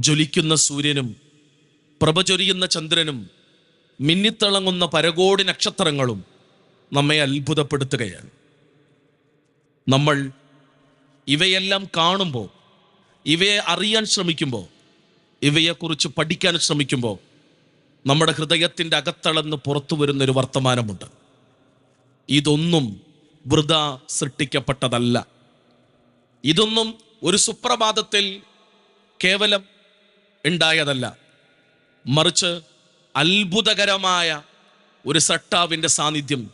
ജ്വലിക്കുന്ന സൂര്യനും പ്രഭചൊരിയുന്ന ചന്ദ്രനും മിന്നിത്തിളങ്ങുന്ന പരകോടി നക്ഷത്രങ്ങളും നമ്മെ അത്ഭുതപ്പെടുത്തുകയാണ്. നമ്മൾ ഇവയെല്ലാം കാണുമ്പോൾ ഇവയെ അറിയാൻ ശ്രമിക്കുമ്പോൾ ഇവയെക്കുറിച്ച് പഠിക്കാൻ ശ്രമിക്കുമ്പോൾ നമ്മുടെ ഹൃദയത്തിന്റെ അകത്തളന്ന് പുറത്തു വരുന്നൊരു വർത്തമാനമുണ്ട്. ഇതൊന്നും വൃത സൃഷ്ടിക്കപ്പെട്ടതല്ല. ഇതൊന്നും ഒരു സുപ്രഭാതത്തിൽ കേവലം ഉണ്ടായതല്ല. മറിച്ച് അത്ഭുതകരമായ ഒരു സട്ടാവിന്റെ സാന്നിധ്യം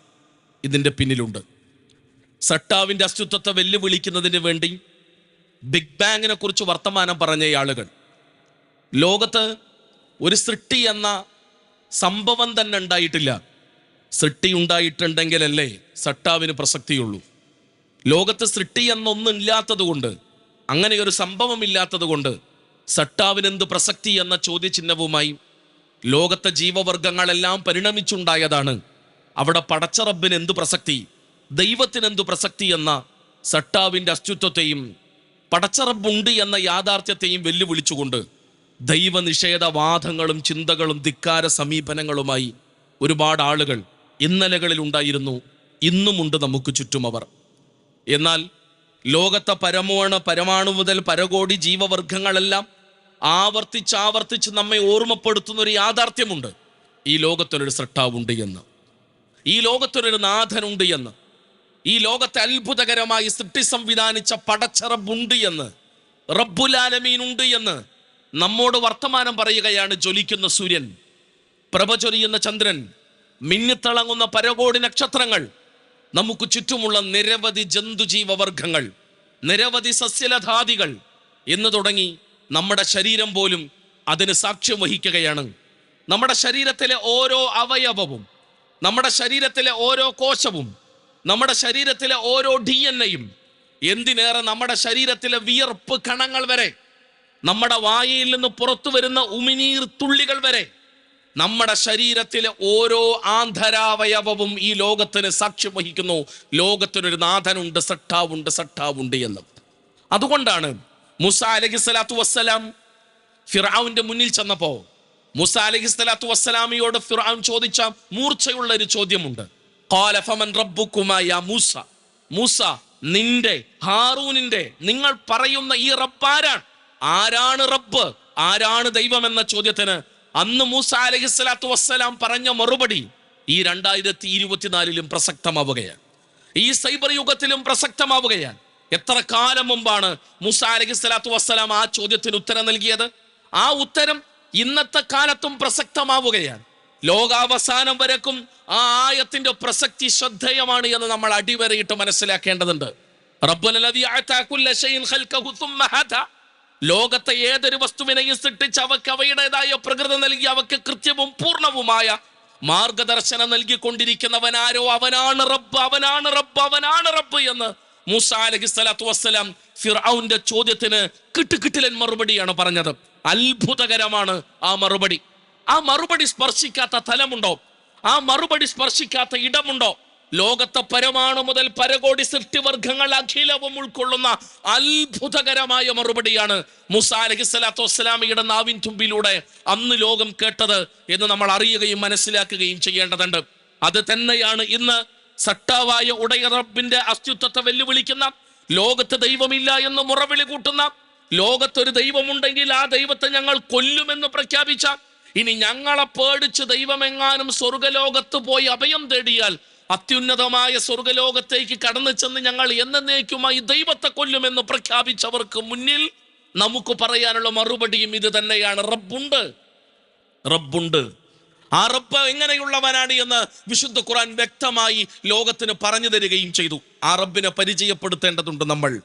ഇതിന്റെ പിന്നിലുണ്ട്. സട്ടാവിന്റെ അസ്തിത്വത്തെ വെല്ലുവിളിക്കുന്നതിന് വേണ്ടി ബിഗ് ബാങ്ങിനെ കുറിച്ച് വർത്തമാനം പറഞ്ഞ ആളുകൾ. ലോകത്ത് ഒരു സൃഷ്ടി എന്ന സംഭവം തന്നെ ഉണ്ടായിട്ടില്ല. സൃഷ്ടി ഉണ്ടായിട്ടുണ്ടെങ്കിലല്ലേ സട്ടാവിന് പ്രസക്തിയുള്ളൂ. ലോകത്ത് സൃഷ്ടി എന്നൊന്നും ഇല്ലാത്തത് കൊണ്ട് അങ്ങനെ ഒരു സംഭവം ഇല്ലാത്തത് കൊണ്ട് സട്ടാവിനെന്ത് പ്രസക്തി എന്ന ചോദ്യചിഹ്നവുമായി ലോകത്തെ ജീവവർഗങ്ങളെല്ലാം പരിണമിച്ചുണ്ടായതാണ്. അവിടെ പടച്ച റബ്ബിന് എന്ത് പ്രസക്തി ദൈവത്തിന് എന്ത് പ്രസക്തി എന്ന സട്ടാവിന്റെ അസ്തിത്വത്തെയും പടച്ച റബ്ബുണ്ട് എന്ന യാഥാർത്ഥ്യത്തെയും വെല്ലുവിളിച്ചുകൊണ്ട് ദൈവനിഷേധവാദങ്ങളും ചിന്തകളും ധിക്കാര സമീപനങ്ങളുമായി ഒരുപാട് ആളുകൾ ഇന്നലകളിൽ ഉണ്ടായിരുന്നു ഇന്നുമുണ്ട് നമുക്ക് ചുറ്റുമവർ എന്നാൽ ലോകത്തെ പരമോണ പരമാണു മുതൽ പരകോടി ജീവവർഗങ്ങളെല്ലാം ആവർത്തിച്ച് ആവർത്തിച്ച് നമ്മെ ഓർമ്മപ്പെടുത്തുന്ന ഒരു യാഥാർത്ഥ്യമുണ്ട്. ഈ ലോകത്തിനൊരു സൃഷ്ടാവുണ്ട് എന്ന്. ഈ ലോകത്തിനൊരു നാഥനുണ്ട് എന്ന്. ഈ ലോകത്തെ അത്ഭുതകരമായി സൃഷ്ടി സംവിധാനിച്ച പടച്ചറബുണ്ട് എന്ന്. റബ്ബുലാലമീനുണ്ട് എന്ന്. നമ്മോട് വർത്തമാനം പറയുകയാണ് ജ്വലിക്കുന്ന സൂര്യൻ. പ്രഭ ചൊരിയുന്ന ചന്ദ്രൻ. മിന്നിത്തിളങ്ങുന്ന പരകോടി നക്ഷത്രങ്ങൾ. നമുക്ക് ചുറ്റുമുള്ള നിരവധി ജന്തുജീവവർഗങ്ങൾ. നിരവധി സസ്യലധാദികൾ എന്ന് തുടങ്ങി നമ്മുടെ ശരീരം പോലും അതിന് സാക്ഷ്യം വഹിക്കുകയാണ്. നമ്മുടെ ശരീരത്തിലെ ഓരോ അവയവവും നമ്മുടെ ശരീരത്തിലെ ഓരോ കോശവും നമ്മുടെ ശരീരത്തിലെ ഓരോ ഡി എൻ എയും എന്തിനേറെ നമ്മുടെ ശരീരത്തിലെ വിയർപ്പ് കണങ്ങൾ വരെ നമ്മുടെ വായയിൽ നിന്ന് പുറത്തു വരുന്ന ഉമിനീർ തുള്ളികൾ വരെ നമ്മുടെ ശരീരത്തിലെ ഓരോ ആന്ധരാവയവവും ഈ ലോകത്തിന് സാക്ഷ്യം വഹിക്കുന്നു. ലോകത്തിനൊരു നാഥനുണ്ട് സട്ടാവുണ്ട് സട്ടാവുണ്ട് എന്ന്. അതുകൊണ്ടാണ് മുസ അലഹി സ്വലാത്തു വസ്സലാം ഫിറാവിന്റെ മുന്നിൽ ചെന്നപ്പോ മുസ അലഹി സ്വലാത്തു വസ്സലാമിയോട് ഫിറാൻ ചോദിച്ച മൂർച്ചയുള്ള ഒരു ചോദ്യമുണ്ട്. "ഖാല ഫമൻ റബ്ബുക്കുമാ യാ മൂസ? മൂസ നിന്റെ ഹാറൂനിന്റെ നിങ്ങൾ പറയുന്ന ഈ റബ്ബ് ആരാണ്? ആരാണ് റബ്ബ്? ആരാണ് ദൈവം എന്ന ചോദ്യത്തിന് അന്ന് മൂസ അലഹി സ്വലാത്തു വസ്സലാം പറഞ്ഞ മറുപടി ഈ രണ്ടായിരത്തി ഇരുപത്തിനാലിലും പ്രസക്തമാവുകയാണ്. ഈ സൈബർ യുഗത്തിലും പ്രസക്തമാവുകയാണ്. എത്ര കാലം മുമ്പാണ് മുസ അലഹി സ്വലാത്തു വസ്സലാം ആ ചോദ്യത്തിന് ഉത്തരം നൽകിയത്? ആ ഉത്തരം ഇന്നത്തെ കാലത്തും പ്രസക്തമാവുകയാണ്. ലോകാവസാനം വരക്കും ആ ആയത്തിന്റെ പ്രസക്തി ശ്രദ്ധേയമാണ് എന്ന് നമ്മൾ അടിവരയിട്ട് മനസ്സിലാക്കേണ്ടതുണ്ട്. ലോകത്തെ ഏതൊരു വസ്തുവിനെയും സൃഷ്ടിച്ച് അവക്ക് അവയുടേതായ പ്രകൃതി നൽകി അവക്ക് കൃത്യവും പൂർണവുമായ മാർഗദർശനം നൽകിക്കൊണ്ടിരിക്കുന്നവനാരോ അവനാണ് റബ്ബ് അവനാണ് റബ്ബ് അവനാണ് റബ്ബ് എന്ന് മൂസ അലഹി സ്വലാത്തു വസ്സലാം ഫിർഔന്റെ ചോദ്യത്തിന് കിട്ടുകിട്ടിലൻ മറുപടിയാണ് പറഞ്ഞത്. അത്ഭുതകരമാണ് ആ മറുപടി. ആ മറുപടി സ്പർശിക്കാത്ത തലമുണ്ടോ? ആ മറുപടി സ്പർശിക്കാത്ത ഇടമുണ്ടോ? ലോകത്തെ പരമാണു മുതൽ പരകോടി സൃഷ്ടിവർഗങ്ങൾ അഖിലവും ഉൾക്കൊള്ളുന്ന അത്ഭുതകരമായ മറുപടിയാണ് മുസ അലഹി സ്വലാത്തു വസ്സലാമിയുടെ നാവിൻ തുമ്പിലൂടെ അന്ന് ലോകം കേട്ടത് എന്ന് നമ്മൾ അറിയുകയും മനസ്സിലാക്കുകയും ചെയ്യേണ്ടതുണ്ട്. അത് തന്നെയാണ് ഇന്ന് സട്ടാവായ ഉടയറബിന്റെ അസ്തിത്വത്തെ വെല്ലുവിളിക്കുന്ന ലോകത്ത് ദൈവമില്ല എന്ന് മുറവിളി കൂട്ടുന്ന ലോകത്തൊരു ദൈവമുണ്ടെങ്കിൽ ആ ദൈവത്തെ ഞങ്ങൾ കൊല്ലുമെന്ന് പ്രഖ്യാപിച്ച ഇനി ഞങ്ങളെ പേടിച്ച് ദൈവമെങ്ങാനും സ്വർഗലോകത്ത് പോയി അഭയം തേടിയാൽ അത്യുന്നതമായ സ്വർഗലോകത്തേക്ക് കടന്നു ചെന്ന് ഞങ്ങൾ എന്നേക്കുമായി ദൈവത്തെ കൊല്ലുമെന്ന് പ്രഖ്യാപിച്ചവർക്ക് മുന്നിൽ നമുക്ക് പറയാനുള്ള മറുപടിയും ഇത് തന്നെയാണ്. റബ്ബുണ്ട്. റബ്ബുണ്ട്. ആ റബ്ബ് എങ്ങനെയുള്ളവനാണ് എന്ന് വിശുദ്ധ ഖുർആൻ വ്യക്തമായി ലോകത്തിന് പറഞ്ഞു തരികയും ചെയ്തു. ആ റബ്ബിനെ പരിചയപ്പെടുത്തേണ്ടതുണ്ട് നമ്മൾ.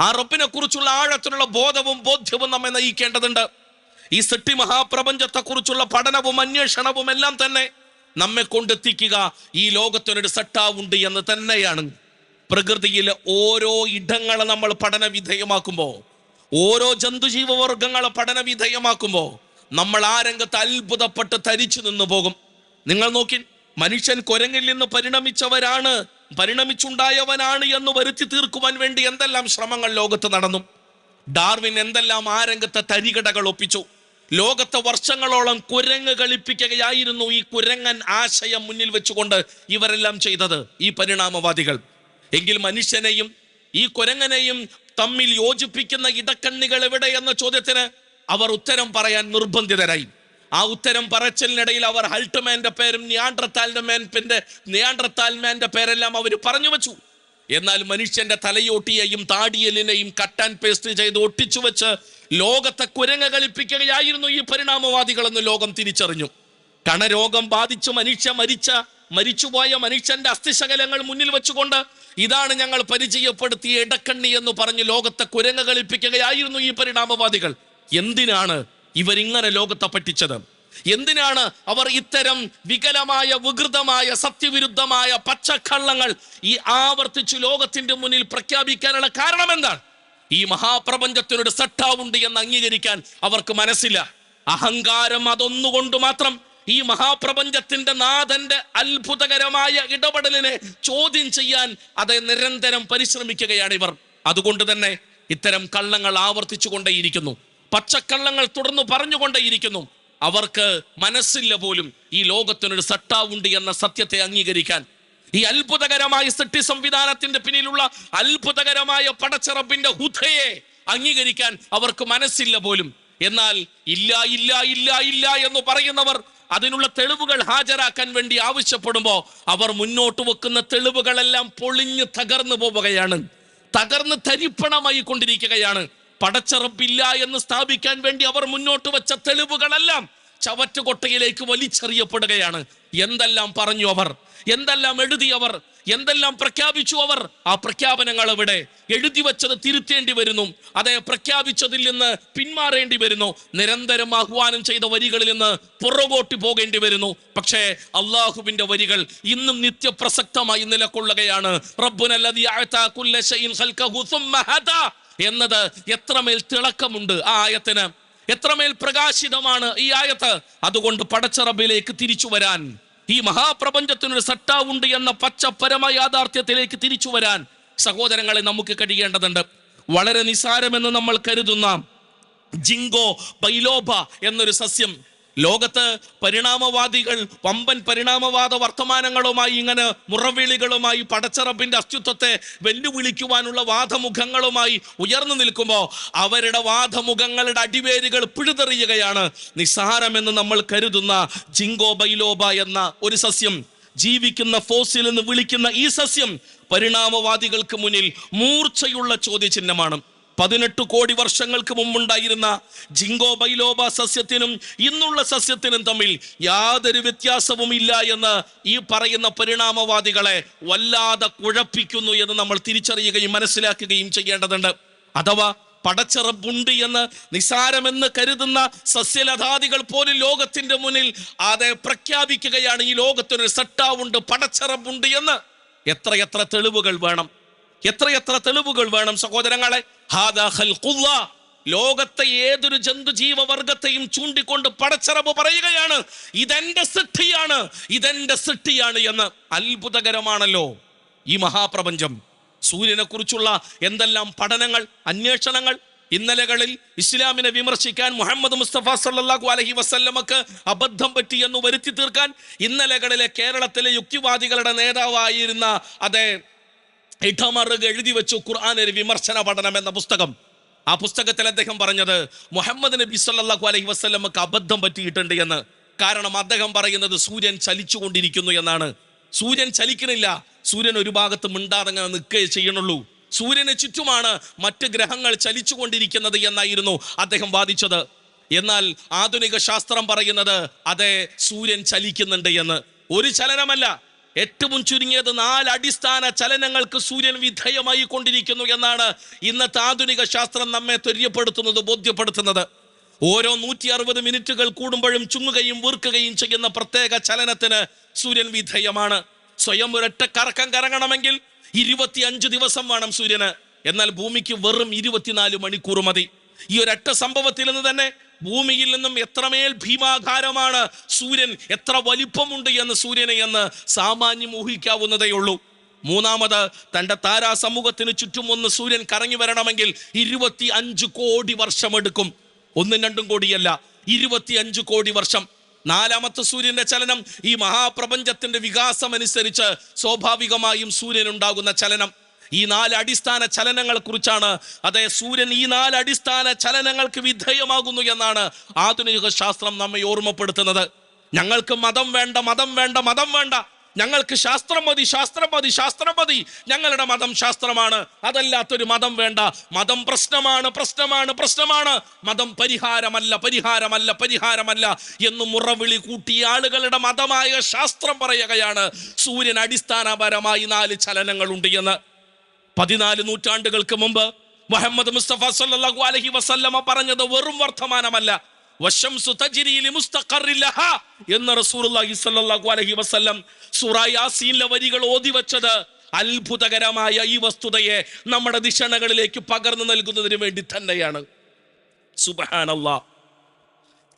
ആ റബ്ബിനെ കുറിച്ചുള്ള ആഴത്തിലുള്ള ബോധവും ബോധ്യവും നമ്മെ നയിക്കേണ്ടതുണ്ട്. ഈ സൃഷ്ടി മഹാപ്രപഞ്ചത്തെ കുറിച്ചുള്ള പഠനവും അന്വേഷണവും എല്ലാം തന്നെ നമ്മെ കൊണ്ടെത്തിക്കുക ഈ ലോകത്തിനൊരു സട്ടാവുണ്ട് എന്ന് തന്നെയാണ്. പ്രകൃതിയിലെ ഓരോ ഇടങ്ങളെ നമ്മൾ പഠന വിധേയമാക്കുമ്പോൾ ഓരോ ജന്തുജീവവർഗങ്ങളെ പഠന വിധേയമാക്കുമ്പോൾ നമ്മൾ ആ രംഗത്ത് അത്ഭുതപ്പെട്ട് തരിച്ചു നിന്ന് പോകും. നിങ്ങൾ നോക്കി മനുഷ്യൻ കുരങ്ങിൽ നിന്ന് പരിണമിച്ചവരാണ് പരിണമിച്ചുണ്ടായവനാണ് എന്ന് വരുത്തി തീർക്കുവാൻ വേണ്ടി എന്തെല്ലാം ശ്രമങ്ങൾ ലോകത്ത് നടന്നു. ഡാർവിൻ എന്തെല്ലാം ആ രംഗത്തെ തരികടകൾ ഒപ്പിച്ചു. ലോകത്തെ വർഷങ്ങളോളം കുരങ്ങ് കളിപ്പിക്കുകയായിരുന്നു ഈ കുരങ്ങൻ ആശയം മുന്നിൽ വെച്ചുകൊണ്ട് ഇവരെല്ലാം ചെയ്തത് ഈ പരിണാമവാദികൾ. എങ്കിൽ മനുഷ്യനെയും ഈ കുരങ്ങനെയും തമ്മിൽ യോജിപ്പിക്കുന്ന ഇടക്കണ്ണികൾ എവിടെ എന്ന ചോദ്യത്തിന് അവർ ഉത്തരം പറയാൻ നിർബന്ധിതരായി. ആ ഉത്തരം പറച്ചിലിനിടയിൽ അവർ ഹൾട്ട്മാന്റെ പേരും നിയാൻഡ്രത്താൽമാന്റെ നിയാൻഡ്രത്താൽമാന്റെ പേരെല്ലാം അവർ പറഞ്ഞു വെച്ചു. എന്നാൽ മനുഷ്യന്റെ തലയോട്ടിയെയും താടിയലിനെയും കട്ട് ആൻഡ് പേസ്റ്റ് ചെയ്ത് ഒട്ടിച്ചു വെച്ച് ലോകത്തെ കുരങ്ങ കളിപ്പിക്കുകയായിരുന്നു ഈ പരിണാമവാദികളെന്ന് ലോകം തിരിച്ചറിഞ്ഞു. കണരോഗം ബാധിച്ച് മനുഷ്യ മരിച്ച മരിച്ചുപോയ മനുഷ്യന്റെ അസ്ഥിശകലങ്ങൾ മുന്നിൽ വെച്ചുകൊണ്ട് ഇതാണ് ഞങ്ങൾ പരിചയപ്പെടുത്തിയ ഇടക്കണ്ണി എന്ന് പറഞ്ഞ് ലോകത്തെ കുരങ്ങ കളിപ്പിക്കുകയായിരുന്നു ഈ പരിണാമവാദികൾ. എന്തിനാണ് ഇവരിങ്ങനെ ലോകത്തെ പറ്റിച്ചത്? എന്തിനാണ് അവർ ഇത്തരം വികലമായ വികൃതമായ സത്യവിരുദ്ധമായ പച്ചക്കള്ളങ്ങൾ ഈ ആവർത്തിച്ചു ലോകത്തിന്റെ മുന്നിൽ പ്രഖ്യാപിക്കാനുള്ള കാരണം എന്താണ്? ഈ മഹാപ്രപഞ്ചത്തിനൊരു സട്ടാവുണ്ട് എന്ന് അംഗീകരിക്കാൻ അവർക്ക് മനസ്സില്ല. അഹങ്കാരം അതൊന്നുകൊണ്ട് മാത്രം ഈ മഹാപ്രപഞ്ചത്തിന്റെ നാഥന്റെ അത്ഭുതകരമായ ഇടപെടലിനെ ചോദ്യം ചെയ്യാൻ അത് നിരന്തരം പരിശ്രമിക്കുകയാണ് ഇവർ. അതുകൊണ്ട് തന്നെ ഇത്തരം കള്ളങ്ങൾ ആവർത്തിച്ചു കൊണ്ടേയിരിക്കുന്നു പച്ചക്കള്ളങ്ങൾ തുടർന്ന് പറഞ്ഞുകൊണ്ടേയിരിക്കുന്നു. അവർക്ക് മനസ്സില്ല പോലും ഈ ലോകത്തിനൊരു സട്ടാവുണ്ട് എന്ന സത്യത്തെ അംഗീകരിക്കാൻ. ഈ അത്ഭുതകരമായ സൃഷ്ടി സംവിധാനത്തിന്റെ പിന്നിലുള്ള അത്ഭുതകരമായ പടച്ചിറപ്പിന്റെ ഹുദയെ അംഗീകരിക്കാൻ അവർക്ക് മനസ്സില്ല പോലും. എന്നാൽ ഇല്ല ഇല്ല ഇല്ല ഇല്ല എന്ന് പറയുന്നവർ അതിനുള്ള തെളിവുകൾ ഹാജരാക്കാൻ വേണ്ടി ആവശ്യപ്പെടുമ്പോൾ അവർ മുന്നോട്ട് വെക്കുന്ന തെളിവുകളെല്ലാം പൊളിഞ്ഞ് തകർന്നു പോവുകയാണ്. തകർന്ന് തരിപ്പണമായി കൊണ്ടിരിക്കുകയാണ്. പടച്ചറപ്പില്ല എന്ന് സ്ഥാപിക്കാൻ വേണ്ടി അവർ മുന്നോട്ട് വെച്ച തെളിവുകളെല്ലാം ചവറ്റുകൊട്ടയിലേക്ക് വലിച്ചെറിയപ്പെടുകയാണ്. എന്തെല്ലാം പറഞ്ഞു അവർ? എന്തെല്ലാം എഴുതി അവർ? എന്തെല്ലാം പ്രഖ്യാപിച്ചു അവർ? ആ പ്രഖ്യാപനങ്ങൾ അവിടെ എഴുതി വെച്ചത് തിരുത്തേണ്ടി വരുന്നു. അതെ പ്രഖ്യാപിച്ചതിൽ നിന്ന് പിന്മാറേണ്ടി വരുന്നു. നിരന്തരം ആഹ്വാനം ചെയ്ത വരികളിൽ നിന്ന് പുറകോട്ട് പോകേണ്ടി വരുന്നു. പക്ഷേ അള്ളാഹുവിന്റെ വരികൾ ഇന്നും നിത്യപ്രസക്തമായി നിലകൊള്ളുകയാണ്. റബ്ബുനല്ലദീ എന്നത് എത്രമേൽ തിളക്കമുണ്ട് ആ ആയത്തിന്? എത്രമേൽ പ്രകാശിതമാണ് ഈ ആയത്ത്? അതുകൊണ്ട് പടച്ചറബിലേക്ക് തിരിച്ചു വരാൻ. ഈ മഹാപ്രപഞ്ചത്തിനൊരു സട്ടാവുണ്ട് എന്ന പച്ച പരമ യാഥാർത്ഥ്യത്തിലേക്ക് തിരിച്ചു വരാൻ സഹോദരങ്ങളെ നമുക്ക് കഴിയേണ്ടതുണ്ട്. വളരെ നിസാരമെന്ന് നമ്മൾ കരുതുന്ന ജിങ്കോ ബൈലോബ എന്നൊരു സസ്യം ലോകത്ത് പരിണാമവാദികൾ വമ്പൻ പരിണാമവാദ വർത്തമാനങ്ങളുമായി ഇങ്ങനെ മുറവിളികളുമായി പടച്ചറബിന്റെ അസ്തിത്വത്തെ വെല്ലുവിളിക്കുവാനുള്ള വാദമുഖങ്ങളുമായി ഉയർന്നു നിൽക്കുമ്പോൾ അവരുടെ വാദമുഖങ്ങളുടെ അടിവേരുകൾ പിഴുതെറിയുകയാണ് നിസ്സാരമെന്ന് നമ്മൾ കരുതുന്ന ജിങ്കോ ബൈലോബ എന്ന ഒരു സസ്യം. ജീവിക്കുന്ന ഫോസിൽ എന്ന് വിളിക്കുന്ന ഈ സസ്യം പരിണാമവാദികൾക്ക് മുന്നിൽ മൂർച്ചയുള്ള ചോദ്യചിഹ്നമാണ്. പതിനെട്ട് കോടി വർഷങ്ങൾക്ക് മുമ്പുണ്ടായിരുന്ന ജിങ്കോ ബൈലോബ സസ്യത്തിനും ഇന്നുള്ള സസ്യത്തിനും തമ്മിൽ യാതൊരു വ്യത്യാസവും ഇല്ല എന്ന് ഈ പറയുന്ന പരിണാമവാദികളെ വല്ലാതെ കുഴപ്പിക്കുന്നു എന്ന് നമ്മൾ തിരിച്ചറിയുകയും മനസ്സിലാക്കുകയും ചെയ്യേണ്ടതുണ്ട്. അഥവാ പടച്ചിറപ്പുണ്ട് എന്ന് നിസാരമെന്ന് കരുതുന്ന സസ്യലതാദികൾ പോലും ലോകത്തിന്റെ മുന്നിൽ അതെ പ്രഖ്യാപിക്കുകയാണ് ഈ ലോകത്തിനൊരു സട്ടാവുണ്ട് പടച്ചിറപ്പുണ്ട് എന്ന്. എത്രയെത്ര തെളിവുകൾ വേണം. എത്രയെത്ര തെളിവുകൾ വേണം സഹോദരങ്ങളെ. ലോകത്തെ ഏതൊരു ജന്തു ജീവവർഗത്തെയും ചൂണ്ടിക്കൊണ്ട് പടച്ചറബ് പറയുകയാണ് ഇതെന്റെ സിദ്ധിയാണ് ഇതെന്റെ സിട്ടിയാണ് എന്ന്. അത്ഭുതകരമാണല്ലോ ഈ മഹാപ്രപഞ്ചം. സൂര്യനെ കുറിച്ചുള്ള എന്തെല്ലാം പഠനങ്ങൾ അന്വേഷണങ്ങൾ ഇന്നലകളിൽ ഇസ്ലാമിനെ വിമർശിക്കാൻ മുഹമ്മദ് മുസ്തഫ സല്ലാഹു അലഹി വസല്ലമക്ക് അബദ്ധം പറ്റി എന്ന് വരുത്തി തീർക്കാൻ ഇന്നലകളിലെ കേരളത്തിലെ യുക്തിവാദികളുടെ നേതാവായിരുന്ന അതേ ഇടമറുക എഴുതി വെച്ചു ഖുർആൻ ഒരു വിമർശന പഠനം എന്ന പുസ്തകം. ആ പുസ്തകത്തിൽ അദ്ദേഹം പറഞ്ഞത് മുഹമ്മദ് നബി സല്ലാഹു അലൈഹി വസ്ലമക്ക് അബദ്ധം പറ്റിയിട്ടുണ്ട് എന്ന്. കാരണം അദ്ദേഹം പറയുന്നത് സൂര്യൻ ചലിച്ചുകൊണ്ടിരിക്കുന്നു എന്നാണ്. സൂര്യൻ ചലിക്കണില്ല. സൂര്യൻ ഒരു ഭാഗത്ത് മിണ്ടാതങ്ങനെ നിൽക്കുകയേ ചെയ്യണുള്ളൂ സൂര്യന് ചുറ്റുമാണ് മറ്റ് ഗ്രഹങ്ങൾ ചലിച്ചുകൊണ്ടിരിക്കുന്നത് എന്നായിരുന്നു അദ്ദേഹം വാദിച്ചത്. എന്നാൽ ആധുനിക ശാസ്ത്രം പറയുന്നത് അതെ സൂര്യൻ ചലിക്കുന്നുണ്ട് എന്ന്. ഒരു ചലനമല്ല. ഏറ്റവും ചുരുങ്ങിയത് നാല് അടിസ്ഥാന ചലനങ്ങൾക്ക് സൂര്യൻ വിധേയമായി കൊണ്ടിരിക്കുന്നു എന്നാണ് ഇന്നത്തെ ആധുനിക ശാസ്ത്രം നമ്മെ ത്വര്യപ്പെടുത്തുന്നത് ബോധ്യപ്പെടുത്തുന്നത്. ഓരോ നൂറ്റി അറുപത് മിനിറ്റുകൾ കൂടുമ്പോഴും ചുങ്ങുകയും വീർക്കുകയും ചെയ്യുന്ന പ്രത്യേക ചലനത്തിന് സൂര്യൻ വിധേയമാണ്. സ്വയം ഒരൊറ്റ കറക്കം കറങ്ങണമെങ്കിൽ ഇരുപത്തിയഞ്ച് ദിവസം വേണം സൂര്യന്. എന്നാൽ ഭൂമിക്ക് വെറും ഇരുപത്തിനാല് മണിക്കൂർ മതി. ഈ ഒരൊറ്റ സംഭവത്തിൽ നിന്ന് തന്നെ ഭൂമിയിൽ നിന്നും എത്രമേൽ ഭീമാകാരമാണ് സൂര്യൻ എത്ര വലിപ്പമുണ്ട് എന്ന് സൂര്യനെ എന്ന് സാമാന്യം ഊഹിക്കാവുന്നതേ ഉള്ളൂ. മൂന്നാമത് തന്റെ താരാസമൂഹത്തിന് ചുറ്റും ഒന്ന് സൂര്യൻ കറങ്ങി വരണമെങ്കിൽ ഇരുപത്തി അഞ്ച് കോടി വർഷമെടുക്കും ഒന്നും രണ്ടും കോടിയല്ല ഇരുപത്തി അഞ്ച് കോടി വർഷം. നാലാമത്തെ സൂര്യന്റെ ചലനം ഈ മഹാപ്രപഞ്ചത്തിന്റെ വികാസം അനുസരിച്ച് സ്വാഭാവികമായും സൂര്യൻ ഉണ്ടാകുന്ന ചലനം. ഈ നാല് അടിസ്ഥാന ചലനങ്ങളെക്കുറിച്ചാണ്. അതെ സൂര്യൻ ഈ നാല് അടിസ്ഥാന ചലനങ്ങൾക്ക് വിധേയമാകുന്നു എന്നാണ് ആധുനിക ശാസ്ത്രം നമ്മെ ഓർമ്മപ്പെടുത്തുന്നത്. ഞങ്ങൾക്ക് മതം വേണ്ട മതം വേണ്ട മതം വേണ്ട. ഞങ്ങൾക്ക് ശാസ്ത്രം മതി ശാസ്ത്രം മതി ശാസ്ത്രം മതി. ഞങ്ങളുടെ മതം ശാസ്ത്രമാണ്. അതല്ലാത്തൊരു മതം വേണ്ട. മതം പ്രശ്നമാണ് പ്രശ്നമാണ് പ്രശ്നമാണ്. മതം പരിഹാരമല്ല പരിഹാരമല്ല പരിഹാരമല്ല എന്ന് മുറവിളി കൂട്ടിയ ആളുകളുടെ മതമായ ശാസ്ത്രം പറയുകയാണ് സൂര്യൻ അടിസ്ഥാനപരമായി നാല് ചലനങ്ങളുണ്ട് എന്ന്. പതിനാല് നൂറ്റാണ്ടുകൾക്ക് മുമ്പ് മുഹമ്മദ് മുസ്തഫ സല്ലല്ലാഹു അലൈഹി വസല്ലമ പറഞ്ഞത് വെറും വർത്തമാനമല്ല. എന്ന് റസൂലുള്ളാഹി സല്ലല്ലാഹു അലൈഹി വസല്ലം സൂറ വരികൾ ഓതി വെച്ചത് അത്ഭുതകരമായ ഈ വസ്തുതയെ നമ്മുടെ ദിശണകളിലേക്ക് പകർന്നു നൽകുന്നതിന് വേണ്ടി തന്നെയാണ്. സുബ്ഹാനല്ലാ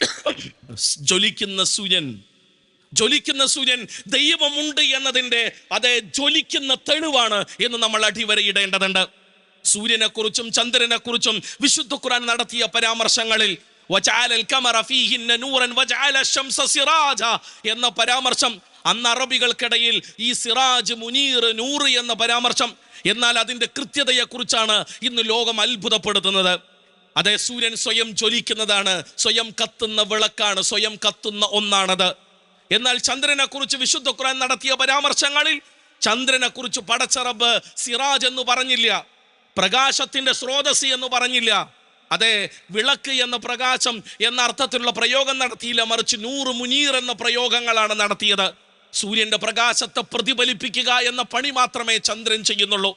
ജ്വലിക്കുന്ന സൂര്യൻ ജ്വലിക്കുന്ന സൂര്യൻ ദൈവമുണ്ട് എന്നതിന്റെ അതേ ജ്വലിക്കുന്ന തെളിവാണ് എന്ന് നമ്മൾ അടിവരയിടേണ്ടതുണ്ട്. സൂര്യനെക്കുറിച്ചും ചന്ദ്രനെക്കുറിച്ചും വിശുദ്ധ ഖുറാൻ നടത്തിയ പരാമർശങ്ങളിൽ എന്ന പരാമർശം അന്ന് അറബികൾക്കിടയിൽ ഈ സിറാജ് മുനീർ നൂറ് എന്ന പരാമർശം എന്നാൽ അതിന്റെ കൃത്യതയെക്കുറിച്ചാണ് ഇന്ന് ലോകം അത്ഭുതപ്പെടുത്തുന്നത്. അതെ സൂര്യൻ സ്വയം ജ്വലിക്കുന്നതാണ് സ്വയം കത്തുന്ന വിളക്കാണ് സ്വയം കത്തുന്ന ഒന്നാണത്. എന്നാൽ ചന്ദ്രനെക്കുറിച്ച് വിശുദ്ധ ഖുറാൻ നടത്തിയ പരാമർശങ്ങളിൽ ചന്ദ്രനെക്കുറിച്ച് പടച്ചറബ് സിറാജ് എന്ന് പറഞ്ഞില്ല പ്രകാശത്തിന്റെ സ്രോതസ് എന്ന് പറഞ്ഞില്ല. അതെ വിളക്ക് എന്ന പ്രകാശം എന്ന അർത്ഥത്തിലുള്ള പ്രയോഗം നടത്തിയില്ല മറിച്ച് നൂറ് മുനീർ എന്ന പ്രയോഗങ്ങളാണ് നടത്തിയത്. സൂര്യന്റെ പ്രകാശത്തെ പ്രതിഫലിപ്പിക്കുക എന്ന പണി മാത്രമേ ചന്ദ്രൻ ചെയ്യുന്നുള്ളൂ.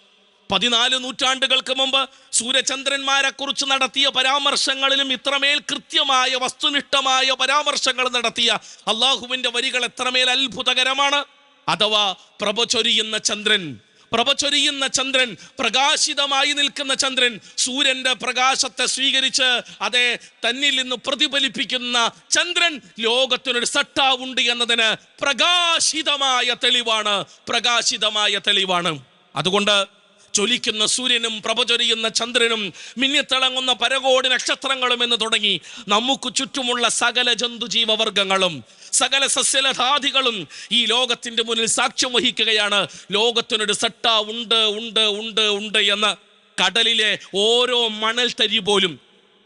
പതിനാല് നൂറ്റാണ്ടുകൾക്ക് മുമ്പ് സൂര്യചന്ദ്രന്മാരെ കുറിച്ച് നടത്തിയ പരാമർശങ്ങളിലും ഇത്രമേൽ കൃത്യമായ വസ്തുനിഷ്ഠമായ പരാമർശങ്ങൾ നടത്തിയ അള്ളാഹുവിന്റെ വരികൾ എത്രമേൽ അത്ഭുതകരമാണ്. അഥവാ പ്രഭ ചൊരിയുന്ന ചന്ദ്രൻ പ്രഭ ചൊരിയുന്ന ചന്ദ്രൻ പ്രകാശിതമായി നിൽക്കുന്ന ചന്ദ്രൻ സൂര്യന്റെ പ്രകാശത്തെ സ്വീകരിച്ച് അതെ തന്നിൽ നിന്ന് പ്രതിഫലിപ്പിക്കുന്ന ചന്ദ്രൻ ലോകത്തിനൊരു സട്ടാവുണ്ട് എന്നതിന് പ്രകാശിതമായ തെളിവാണ് പ്രകാശിതമായ തെളിവാണ്. അതുകൊണ്ട് ജ്വലിക്കുന്ന സൂര്യനും പ്രഭചൊരിയുന്ന ചന്ദ്രനും മിന്നിത്തിളങ്ങുന്ന പരകോടി നക്ഷത്രങ്ങളും എന്ന് തുടങ്ങി. നമുക്ക് ചുറ്റുമുള്ള സകല ജന്തുജീവവർഗങ്ങളും സകല സസ്യലതാദികളും ഈ ലോകത്തിന്റെ മുന്നിൽ സാക്ഷ്യം വഹിക്കുകയാണ്. ലോകത്തിനൊരു സട്ട ഉണ്ട് ഉണ്ട് ഉണ്ട് ഉണ്ട് എന്ന് കടലിലെ ഓരോ മണൽ തരി പോലും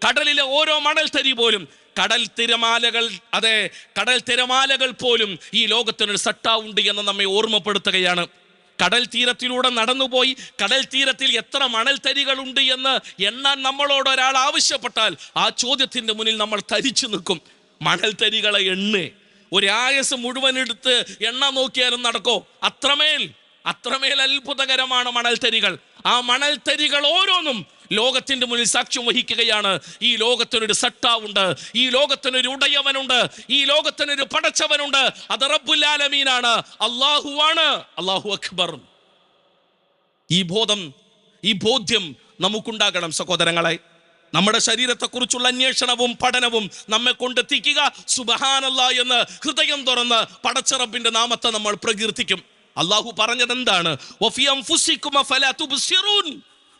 കടലിലെ ഓരോ മണൽ തരി പോലും കടൽ തിരമാലകൾ അതെ കടൽ തിരമാലകൾ പോലും ഈ ലോകത്തിനൊരു സട്ട ഉണ്ട് എന്ന് നമ്മെ ഓർമ്മപ്പെടുത്തുകയാണ്. കടൽ തീരത്തിലൂടെ നടന്നുപോയി. കടൽ തീരത്തിൽ എത്ര മണൽ തരികളുണ്ട് എന്ന് എണ്ണാൻ നമ്മളോട് ഒരാൾ ആവശ്യപ്പെട്ടാൽ ആ ചോദ്യത്തിന്റെ മുന്നിൽ നമ്മൾ തരിച്ചു നിൽക്കും. മണൽത്തരികളെ എണ്ണേ. ഒരു ആയസ് മുഴുവൻ എടുത്ത് എണ്ണ നോക്കിയാലും നടക്കോ? അത്രമേൽ. അത്രമേൽ അത്ഭുതകരമാണ് മണൽത്തരികൾ. ആ മണൽത്തരികൾ ഓരോന്നും ലോകത്തിന്റെ മുന്നിൽ സാക്ഷ്യം വഹിക്കുകയാണ്. ഈ ലോകത്തിനൊരു സട്ടാവുണ്ട് ഈ ലോകത്തിനൊരു ഉടയവനുണ്ട് ഈ ലോകത്തിനൊരു പടച്ചവനുണ്ട്. അത് റബ്ബുലാലമീനാണ് അള്ളാഹുവാണ് അള്ളാഹു അക്ബർ. ഈ ബോധം ഈ ബോധ്യം നമുക്കുണ്ടാകണം സഹോദരങ്ങളെ. നമ്മുടെ ശരീരത്തെക്കുറിച്ചുള്ള അന്വേഷണവും പഠനവും നമ്മെ കൊണ്ടെത്തിക്കുക സുബഹാനല്ല എന്ന് ഹൃദയം തുറന്ന് പടച്ചറബിന്റെ നാമത്തെ നമ്മൾ പ്രകീർത്തിക്കും. അള്ളാഹു പറഞ്ഞത് എന്താണ്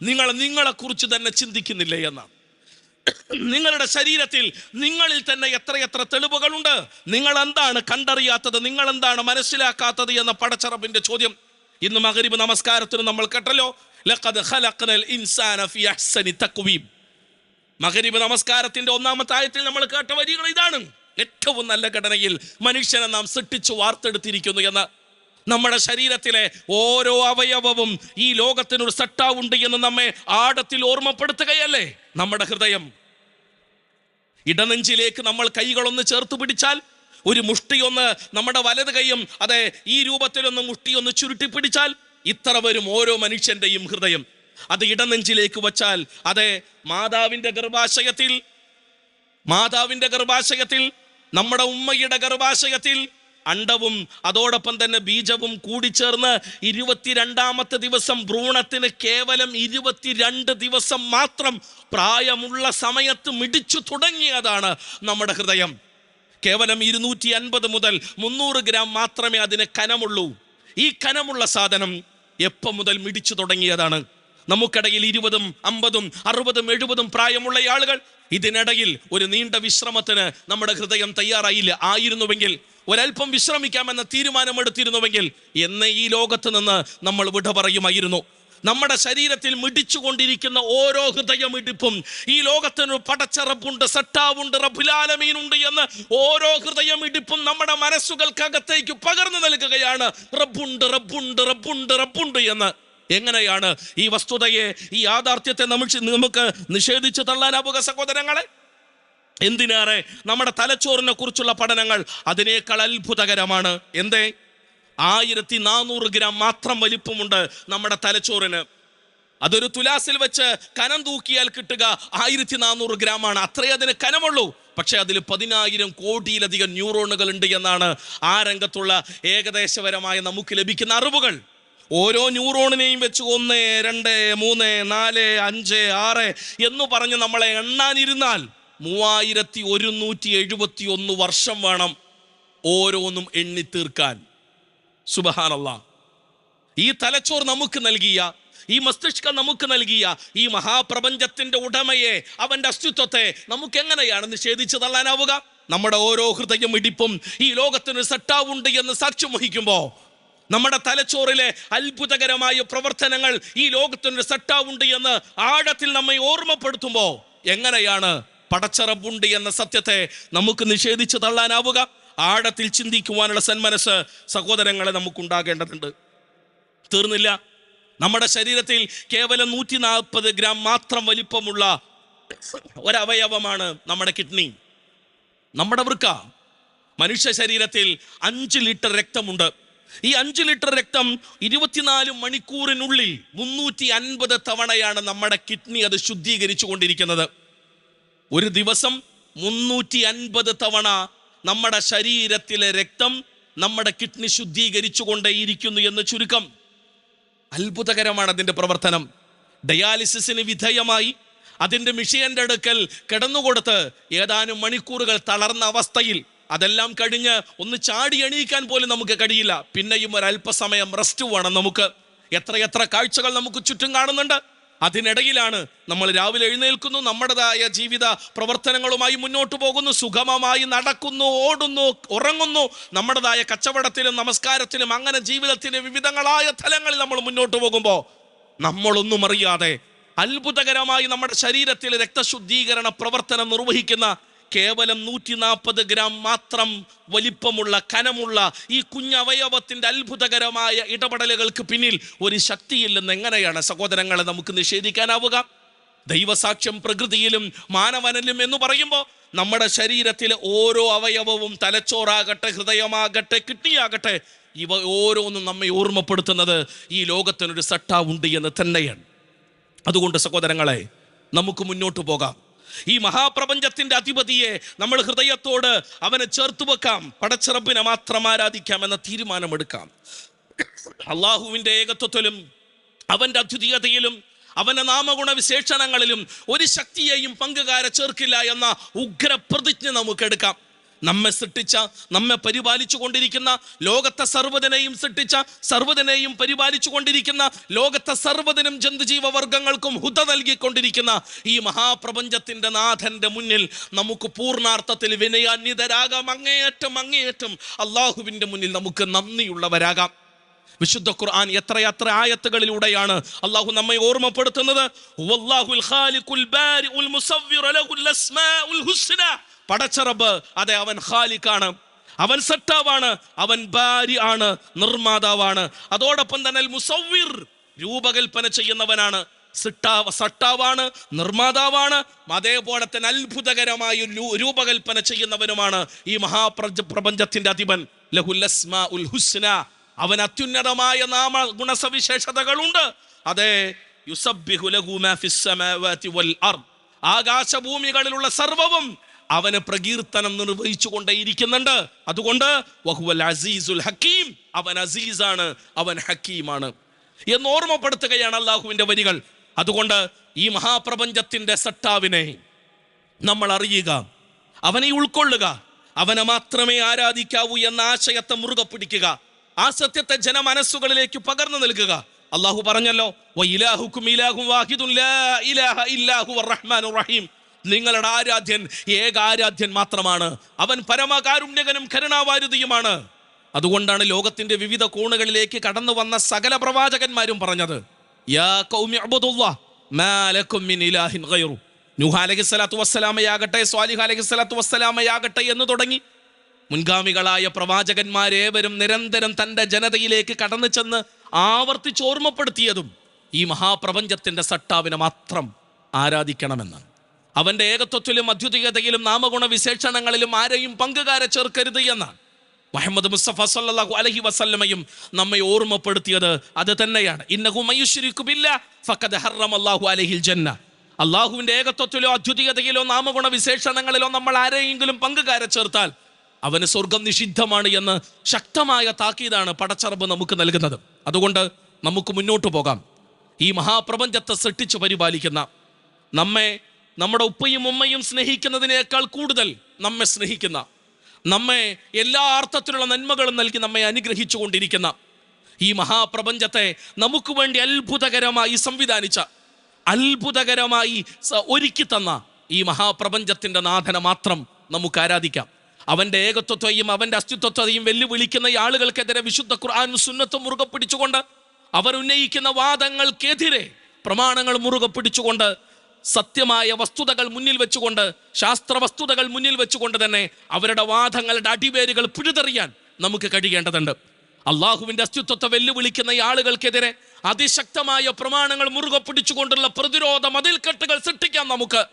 നിങ്ങൾ നിങ്ങളെ കുറിച്ച് തന്നെ ചിന്തിക്കുന്നില്ല എന്നാണ്. നിങ്ങളുടെ ശരീരത്തിൽ നിങ്ങളിൽ തന്നെ എത്രയെത്ര തെളിവുകളുണ്ട്? നിങ്ങൾ എന്താണ് കണ്ടറിയാത്തത്? നിങ്ങൾ എന്താണ് മനസ്സിലാക്കാത്തത് എന്ന പടച്ചറപ്പിന്റെ ചോദ്യം. ഇന്ന് മകരിബ് നമസ്കാരത്തിന് നമ്മൾ കേട്ടല്ലോ. മകരിബ് നമസ്കാരത്തിന്റെ ഒന്നാമത്തെ ആയത്തിൽ നമ്മൾ കേട്ട വരികൾ ഇതാണ്. ഏറ്റവും നല്ല ഘടനയിൽ മനുഷ്യനെ നാം സൃഷ്ടിച്ചു വാർത്തെടുത്തിരിക്കുന്നു എന്ന് നമ്മുടെ ശരീരത്തിലെ ഓരോ അവയവവും ഈ ലോകത്തിനൊരു സട്ടാവുണ്ട് എന്ന് നമ്മെ ആഴത്തിൽ ഓർമ്മപ്പെടുത്തുകയല്ലേ? നമ്മുടെ ഹൃദയം. ഇടനെഞ്ചിലേക്ക് നമ്മൾ കൈകളൊന്ന് ചേർത്ത് പിടിച്ചാൽ ഒരു മുഷ്ടിയൊന്ന് നമ്മുടെ വലത് കൈയും അതെ ഈ രൂപത്തിലൊന്ന് മുഷ്ടിയൊന്ന് ചുരുട്ടി പിടിച്ചാൽ ഇത്ര വരും ഓരോ മനുഷ്യന്റെയും ഹൃദയം. അത് ഇടനെഞ്ചിലേക്ക് വച്ചാൽ അതെ മാതാവിന്റെ ഗർഭാശയത്തിൽ മാതാവിന്റെ ഗർഭാശയത്തിൽ നമ്മുടെ ഉമ്മയുടെ ഗർഭാശയത്തിൽ അണ്ടവും അതോടൊപ്പം തന്നെ ബീജവും കൂടിച്ചേർന്ന് ഇരുപത്തിരണ്ടാമത്തെ ദിവസം ഭ്രൂണത്തിന് കേവലം ഇരുപത്തിരണ്ട് ദിവസം മാത്രം പ്രായമുള്ള സമയത്ത് മിടിച്ചു തുടങ്ങിയതാണ് നമ്മുടെ ഹൃദയം. കേവലം ഇരുന്നൂറ്റി അൻപത് മുതൽ മുന്നൂറ് ഗ്രാം മാത്രമേ അതിന് കനമുള്ളൂ. ഈ കനമുള്ള സാധനം എപ്പം മുതൽ മിടിച്ചു തുടങ്ങിയതാണ്? നമുക്കിടയിൽ ഇരുപതും അമ്പതും അറുപതും എഴുപതും പ്രായമുള്ള ആളുകൾ ഇതിനിടയിൽ ഒരു നീണ്ട വിശ്രമത്തിന് നമ്മുടെ ഹൃദയം തയ്യാറായില്ല. ആയിരുന്നുവെങ്കിൽ ഒരൽപ്പം വിശ്രമിക്കാമെന്ന തീരുമാനമെടുത്തിരുന്നുവെങ്കിൽ എന്നെ ഈ ലോകത്ത് നിന്ന് നമ്മൾ വിട പറയുമായിരുന്നു. നമ്മുടെ ശരീരത്തിൽ മിടിച്ചുകൊണ്ടിരിക്കുന്ന ഓരോ ഹൃദയമിടിപ്പും ഈ ലോകത്തിന് പടച്ചറപ്പുണ്ട് സട്ടാവുണ്ട് റബുലാലമീനുണ്ട് എന്ന് ഓരോ ഹൃദയമിടിപ്പും നമ്മുടെ മനസ്സുകൾക്കകത്തേക്ക് പകർന്നു നൽകുകയാണ്. റബ്ബുണ്ട് റബ്ബുണ്ട് റബ്ബുണ്ട് റബ്ബുണ്ട് എന്ന് എങ്ങനെയാണ് ഈ വസ്തുതയെ ഈ യാഥാർത്ഥ്യത്തെ നമ്മൾ നമുക്ക് നിഷേധിച്ചു തള്ളാനാവുക സഹോദരങ്ങളെ? എന്തിനേറെ നമ്മുടെ തലച്ചോറിനെ കുറിച്ചുള്ള പഠനങ്ങൾ അതിനേക്കാൾ അത്ഭുതകരമാണ്. എന്തേ? ആയിരത്തി നാനൂറ് ഗ്രാം മാത്രം വലിപ്പമുണ്ട് നമ്മുടെ തലച്ചോറിന്. അതൊരു തുലാസിൽ വെച്ച് കനം തൂക്കിയാൽ കിട്ടുക ആയിരത്തി നാനൂറ് ഗ്രാം ആണ് അത്രേ അതിന് കനമുള്ളൂ. പക്ഷെ അതിൽ പതിനായിരം കോടിയിലധികം ന്യൂറോണുകൾ ഉണ്ട് എന്നാണ് ആ രംഗത്തുള്ള ഏകദേശപരമായ നമുക്ക് ലഭിക്കുന്ന അറിവുകൾ. ഓരോ ന്യൂറോണിനെയും വെച്ച് ഒന്ന് രണ്ട് മൂന്ന് നാല് അഞ്ച് ആറ് എന്ന് പറഞ്ഞ് നമ്മളെ എണ്ണാനിരുന്നാൽ മൂവായിരത്തി ഒരുന്നൂറ്റി എഴുപത്തി ഒന്ന് വർഷം വേണം ഓരോന്നും എണ്ണി തീർക്കാൻ സുബഹാനല്ല. ഈ തലച്ചോർ നമുക്ക് നൽകിയ ഈ മസ്തിഷ്കം നമുക്ക് നൽകിയ ഈ മഹാപ്രപഞ്ചത്തിന്റെ ഉടമയെ അവന്റെ അസ്തിത്വത്തെ നമുക്ക് എങ്ങനെയാണ് നിഷേധിച്ചു തള്ളാനാവുക നമ്മുടെ ഓരോ ഹൃദയം ഇടിപ്പും ഈ ലോകത്തിന് സട്ടാവുണ്ട് എന്ന് സാക്ഷ്യം വഹിക്കുമ്പോ നമ്മുടെ തലച്ചോറിലെ അത്ഭുതകരമായ പ്രവർത്തനങ്ങൾ ഈ ലോകത്തിനൊരു സട്ടാവുണ്ട് എന്ന് ആഴത്തിൽ നമ്മെ ഓർമ്മപ്പെടുത്തുമ്പോൾ എങ്ങനെയാണ് പടച്ചറബുണ്ട് എന്ന സത്യത്തെ നമുക്ക് നിഷേധിച്ചു തള്ളാനാവുക? ആഴത്തിൽ ചിന്തിക്കുവാനുള്ള സന്മനസ് സഹോദരങ്ങളെ നമുക്കുണ്ടാകേണ്ടതുണ്ട്. തീർന്നില്ല. നമ്മുടെ ശരീരത്തിൽ കേവലം നൂറ്റി നാൽപ്പത് ഗ്രാം മാത്രം വലിപ്പമുള്ള ഒരവയവമാണ് നമ്മുടെ കിഡ്നി. നമ്മുടെ വൃക്ക മനുഷ്യ ശരീരത്തിൽ അഞ്ച് ലിറ്റർ രക്തമുണ്ട്. ഈ അഞ്ച് ലിറ്റർ രക്തം ഇരുപത്തിനാല് മണിക്കൂറിനുള്ളിൽ മുന്നൂറ്റി അൻപത് തവണയാണ് നമ്മുടെ കിഡ്നി അത് ശുദ്ധീകരിച്ചു കൊണ്ടിരിക്കുന്നത്. ഒരു ദിവസം മുന്നൂറ്റി അൻപത് തവണ നമ്മുടെ ശരീരത്തിലെ രക്തം നമ്മുടെ കിഡ്നി ശുദ്ധീകരിച്ചു കൊണ്ടേയിരിക്കുന്നു എന്ന് ചുരുക്കം. അത്ഭുതകരമാണ് അതിന്റെ പ്രവർത്തനം. ഡയാലിസിസിന് വിധേയമായി അതിന്റെ മിഷ്യന്റെ അടുക്കൽ കിടന്നുകൊടുത്ത് ഏതാനും മണിക്കൂറുകൾ തളർന്ന അവസ്ഥയിൽ അതെല്ലാം കഴിഞ്ഞ് ഒന്ന് ചാടി എണീക്കാൻ പോലും നമുക്ക് കഴിയില്ല. പിന്നെയും അല്പസമയം റെസ്റ്റ് വേണം നമുക്ക്. എത്രയെത്ര കാഴ്ചകൾ നമുക്ക് ചുറ്റും കാണുന്നുണ്ട്. അതിനിടയിലാണ് നമ്മൾ രാവിലെ എഴുന്നേൽക്കുന്നു. നമ്മുടേതായ ജീവിത പ്രവർത്തനങ്ങളുമായി മുന്നോട്ട് പോകുന്നു. സുഗമമായി നടക്കുന്നു ഓടുന്നു ഉറങ്ങുന്നു. നമ്മുടേതായ കച്ചവടത്തിലും നമസ്കാരത്തിലും അങ്ങനെ ജീവിതത്തിലെ വിവിധങ്ങളായ തലങ്ങളിൽ നമ്മൾ മുന്നോട്ട് പോകുമ്പോൾ നമ്മളൊന്നും അറിയാതെ അത്ഭുതകരമായി നമ്മുടെ ശരീരത്തിലെ രക്തശുദ്ധീകരണ പ്രവർത്തനം നിർവഹിക്കുന്ന കേവലം നൂറ്റി നാൽപ്പത് ഗ്രാം മാത്രം വലിപ്പമുള്ള കനമുള്ള ഈ കുഞ്ഞവയവത്തിന്റെ അത്ഭുതകരമായ ഇടപെടലുകൾക്ക് പിന്നിൽ ഒരു ശക്തിയില്ലെന്ന് എങ്ങനെയാണ് സഹോദരങ്ങളെ നമുക്ക് നിഷേധിക്കാനാവുക? ദൈവസാക്ഷ്യം പ്രകൃതിയിലും മാനവനിലും എന്ന് പറയുമ്പോൾ നമ്മുടെ ശരീരത്തിലെ ഓരോ അവയവവും തലച്ചോറാകട്ടെ ഹൃദയമാകട്ടെ കിഡ്നിയാകട്ടെ ഇവ ഓരോന്നും നമ്മെ ഓർമ്മപ്പെടുത്തുന്നത് ഈ ലോകത്തിനൊരു സട്ടാവുണ്ട് എന്ന് തന്നെയാണ്. അതുകൊണ്ട് സഹോദരങ്ങളെ നമുക്ക് മുന്നോട്ട് പോകാം. ഈ മഹാപ്രപഞ്ചത്തിന്റെ അധിപതിയെ നമ്മൾ ഹൃദയത്തോട് അവനെ ചേർത്ത് വെക്കാം. പടച്ചിറപ്പിനെ മാത്രം ആരാധിക്കാം എന്ന തീരുമാനമെടുക്കാം. അള്ളാഹുവിന്റെ ഏകത്വത്തിലും അവന്റെ അദ്വിതീയതയിലും അവന്റെ നാമഗുണ വിശേഷണങ്ങളിലും ഒരു ശക്തിയെയും പങ്കുകാരെ ചേർക്കില്ല എന്ന ഉഗ്രപ്രതിജ്ഞ നമുക്ക് എടുക്കാം. നമ്മെ സൃഷ്ടിച്ച നമ്മെ പരിപാലിച്ചു കൊണ്ടിരിക്കുന്ന ലോകത്തെ സർവതനെയും സൃഷ്ടിച്ച സർവതനെയും പരിപാലിച്ചു കൊണ്ടിരിക്കുന്ന ലോകത്തെ സർവതിനും ജന്തുജീവവർഗങ്ങൾക്കും ഹുദ നൽകിക്കൊണ്ടിരിക്കുന്ന ഈ മഹാപ്രപഞ്ചത്തിന്റെ നാഥന്റെ മുന്നിൽ നമുക്ക് പൂർണാർത്ഥത്തിൽ വിനയാന്യതരാകാം അങ്ങേയറ്റം അങ്ങേയറ്റം അള്ളാഹുവിന്റെ മുന്നിൽ നമുക്ക് നന്ദിയുള്ളവരാകാം. വിശുദ്ധ ഖുർആൻ എത്രയെത്ര ആയത്തുകളിലൂടെയാണ് അള്ളാഹു നമ്മെ ഓർമ്മപ്പെടുത്തുന്നത്? പടച്ചറബ് അതെ അവൻ ഹാലിക്കാണ് അവൻ സട്ടാവാണ് അവൻ ഭാര്യ ആണ് നിർമ്മാതാവാണ്. അതോടൊപ്പം തന്നെ മുസവ്വിർ രൂപകൽപ്പന ചെയ്യുന്നവനാണ്. സിട്ടാവ് സട്ടാവാണ് നിർമ്മാതാവാണ്. അതേപോലെ തന്നെ അത്ഭുതകരമായ രൂപകൽപ്പന ചെയ്യുന്നവനുമാണ് ഈ മഹാപ്രജ പ്രപഞ്ചത്തിന്റെ അധിപൻ. ലഹുൽ അസ്മാ ഉൽ ഹുസ്ന. അവൻ അത്യുന്നതമായ നാമ ഗുണസവിശേഷതകളുണ്ട്. അതെ യുസബ്ബിഹു ലഹു മാ ഫിസ് സമാവാതി വൽ അർദ്. ആകാശഭൂമികളിലുള്ള സർവവും അവന് പ്രകീർത്തനം നിർവഹിച്ചു കൊണ്ടേയിരിക്കുന്നുണ്ട് അതുകൊണ്ട് വഹുവൽ അസീസുൽ ഹക്കീം അവൻ അസീസാണ് അവൻ ഹക്കീമാണ് എന്ന് ഓർമ്മപ്പെടുത്തുകയാണ് അള്ളാഹുവിന്റെ വരികൾ. അതുകൊണ്ട് ഈ മഹാപ്രപഞ്ചത്തിന്റെ സട്ടാവിനെ നമ്മൾ അറിയുക അവനെ ഉൾക്കൊള്ളുക അവനെ മാത്രമേ ആരാധിക്കാവൂ എന്ന ആശയത്തെ മുറുകെ പിടിക്കുക ആ സത്യത്തെ ജനമനസ്സുകളിലേക്ക് പകർന്നു നൽകുക. അള്ളാഹു പറഞ്ഞല്ലോ "വ ഇലാഹുക്കും ഇലാഹും വാഹിദുൻ ലാ ഇലാഹ ഇല്ലാഹു വർ-റഹ്മാനുർ റഹീം നിങ്ങളുടെ ആരാധ്യൻ ഏക ആരാധ്യൻ മാത്രമാണ്. അവൻ പരമകാരുണ്യകനും കരുണാവാരുതിയുമാണ് അതുകൊണ്ടാണ് ലോകത്തിന്റെ വിവിധ കോണുകളിലേക്ക് കടന്നു വന്ന സകല പ്രവാചകന്മാരും പറഞ്ഞത്. നൂഹ് വസ്സലാമയാകട്ടെ സ്വാലിഹ് വസ്സലാമയാകട്ടെ എന്ന് തുടങ്ങി. മുൻഗാമികളായ പ്രവാചകന്മാരേവരും നിരന്തരം തന്റെ ജനതയിലേക്ക് കടന്നു ചെന്ന് ആവർത്തിച്ച് ഓർമ്മപ്പെടുത്തിയതും ഈ മഹാപ്രപഞ്ചത്തിന്റെ സട്ടാവിനെ മാത്രം ആരാധിക്കണമെന്നാണ്. അവന്റെ ഏകത്വത്തിലും അദ്വിതീയതയിലും നാമഗുണ വിശേഷണങ്ങളിലും ആരെയും പങ്കുകാരെ ചേർക്കരുത് എന്നാണ് മുഹമ്മദ് മുസ്തഫ സല്ലല്ലാഹു അലഹി വസല്ലമയും നമ്മെ ഓർമ്മപ്പെടുത്തിയത് അത് തന്നെയാണ്. ഇന്നഹു അലൈഹിൽ ജന്ന. അള്ളാഹുവിന്റെ ഏകത്വത്തിലോ അദ്വിതീയതയിലോ നാമഗുണ വിശേഷണങ്ങളിലോ നമ്മൾ ആരെയെങ്കിലും പങ്കുകാരെ ചേർത്താൽ അവന് സ്വർഗം നിഷിദ്ധമാണ് എന്ന് ശക്തമായ താക്കീതാണ് പടച്ചറബ് നമുക്ക് നൽകുന്നത്. അതുകൊണ്ട് നമുക്ക് മുന്നോട്ട് പോകാം. ഈ മഹാപ്രപഞ്ചത്തെ സൃഷ്ടിച്ചു പരിപാലിക്കുന്ന നമ്മെ നമ്മുടെ ഉപ്പയും ഉമ്മയും സ്നേഹിക്കുന്നതിനേക്കാൾ കൂടുതൽ നമ്മെ സ്നേഹിക്കുന്ന നമ്മെ എല്ലാ അർത്ഥത്തിലുള്ള നന്മകളും നൽകി നമ്മെ അനുഗ്രഹിച്ചു കൊണ്ടിരിക്കുന്ന ഈ മഹാപ്രപഞ്ചത്തെ നമുക്ക് വേണ്ടി അത്ഭുതകരമായി സംവിധാനിച്ച അത്ഭുതകരമായി ഒരുക്കി തന്ന ഈ മഹാപ്രപഞ്ചത്തിന്റെ നാഥനെ മാത്രം നമുക്ക് ആരാധിക്കാം. അവന്റെ ഏകത്വത്തെയും അവന്റെ അസ്തിത്വത്തെയും വെല്ലുവിളിക്കുന്ന ഈ ആളുകൾക്കെതിരെ വിശുദ്ധ ഖുർആാനും സുന്നത്തും മുറുകെ പിടിച്ചുകൊണ്ട് അവർ ഉന്നയിക്കുന്ന വാദങ്ങൾക്കെതിരെ പ്രമാണങ്ങൾ മുറുകെ പിടിച്ചുകൊണ്ട് സത്യമായ വസ്തുതകൾ മുന്നിൽ വെച്ചുകൊണ്ട് ശാസ്ത്ര വസ്തുതകൾ മുന്നിൽ വെച്ചുകൊണ്ട് തന്നെ അവരുടെ വാദങ്ങളുടെ അടിവേരുകൾ പിഴുതെറിയാൻ നമുക്ക് കഴിയേണ്ടതുണ്ട്. അള്ളാഹുവിന്റെ അസ്തിത്വത്തെ വെല്ലുവിളിക്കുന്ന ഈ ആളുകൾക്കെതിരെ അതിശക്തമായ പ്രമാണങ്ങൾ മുറുകെ പിടിച്ചുകൊണ്ടുള്ള പ്രതിരോധ മതിൽക്കെട്ടുകൾ സൃഷ്ടിക്കാം നമുക്ക്.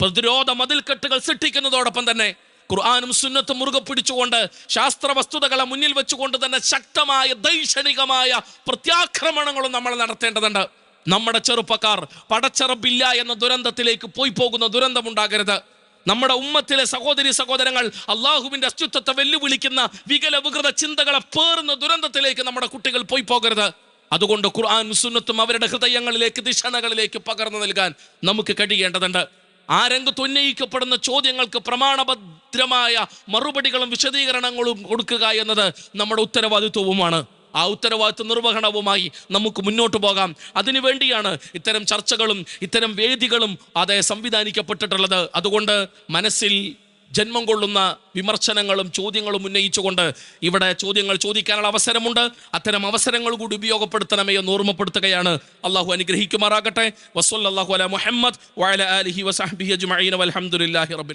പ്രതിരോധ മതിൽക്കെട്ടുകൾ സൃഷ്ടിക്കുന്നതോടൊപ്പം തന്നെ ഖുർആാനും സുന്നത്തും മുറുകെ പിടിച്ചുകൊണ്ട് ശാസ്ത്ര വസ്തുതകളെ മുന്നിൽ വെച്ചുകൊണ്ട് തന്നെ ശക്തമായ ദൈക്ഷണികമായ പ്രത്യാക്രമണങ്ങളും നമ്മൾ നടത്തേണ്ടതുണ്ട്. നമ്മുടെ ചെറുപ്പക്കാർ പടച്ചറബില്ല എന്ന ദുരന്തത്തിലേക്ക് പോയി പോകുന്ന ദുരന്തമുണ്ടാകരുത്. നമ്മുടെ ഉമ്മത്തിലെ സഹോദരി സഹോദരങ്ങൾ അള്ളാഹുവിന്റെ അസ്തിത്വത്തെ വെല്ലുവിളിക്കുന്ന വികല വികൃത ചിന്തകളെ പേറുന്ന ദുരന്തത്തിലേക്ക് നമ്മുടെ കുട്ടികൾ പോയി പോകരുത്. അതുകൊണ്ട് ഖുർആൻ സുന്നത്തും അവരുടെ ഹൃദയങ്ങളിലേക്ക് ദിശണകളിലേക്ക് പകർന്നു നൽകാൻ നമുക്ക് കഴിയേണ്ടതുണ്ട്. ആ രംഗത്ത് ഉന്നയിക്കപ്പെടുന്ന ചോദ്യങ്ങൾക്ക് പ്രമാണഭദ്രമായ മറുപടികളും വിശദീകരണങ്ങളും കൊടുക്കുക എന്നത് നമ്മുടെ ഉത്തരവാദിത്വവുമാണ്. ആ ഉത്തരവാദിത്വ നിർവഹണവുമായി നമുക്ക് മുന്നോട്ട് പോകാം. അതിനുവേണ്ടിയാണ് ഇത്തരം ചർച്ചകളും ഇത്തരം വേദികളും അതേ സംവിധാനിക്കപ്പെട്ടിട്ടുള്ളത്. അതുകൊണ്ട് മനസ്സിൽ ജന്മം കൊള്ളുന്ന വിമർശനങ്ങളും ചോദ്യങ്ങളും ഉന്നയിച്ചുകൊണ്ട് ഇവിടെ ചോദ്യങ്ങൾ ചോദിക്കാനുള്ള അവസരമുണ്ട്. അത്തരം അവസരങ്ങൾ കൂടി ഉപയോഗപ്പെടുത്തണമേ എന്ന് ഓർമ്മപ്പെടുത്തുകയാണ്. അള്ളാഹു അനുഗ്രഹിക്കുമാറാകട്ടെ. വസ്വല്ലാഹു അല മുഹമ്മദ് വഅല ആലിഹി വൽഹംദുലില്ലാഹി റബ്ബിൽ